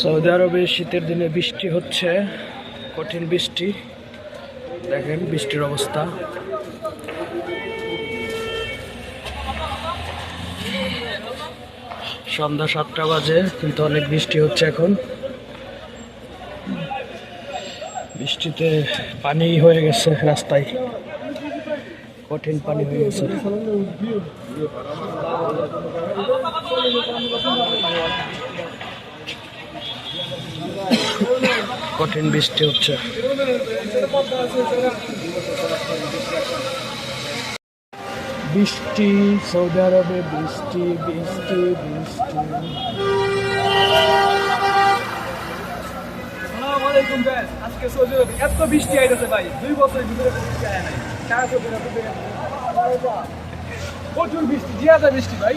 Saudi আরবে শীতের দিনে বৃষ্টি হচ্ছে, কঠিন বৃষ্টি। দেখেন বৃষ্টির অবস্থা। সন্ধ্যা সাতটা বাজে, কিন্তু অনেক বৃষ্টি হচ্ছে এখন। বৃষ্টিতে পানি হয়ে গেছে রাস্তায়। কঠিন পানি হয়ে গেছে। কঠিন বৃষ্টি হচ্ছে। বৃষ্টি সৌদি আরবে বৃষ্টি বৃষ্টি বৃষ্টি। আজকে সৌদি আরবে এত বৃষ্টি আইতেছে ভাই দুই বছর ভিতরে বৃষ্টি আয় নাই। প্রচুর বৃষ্টি জিয়াদা বৃষ্টি ভাই।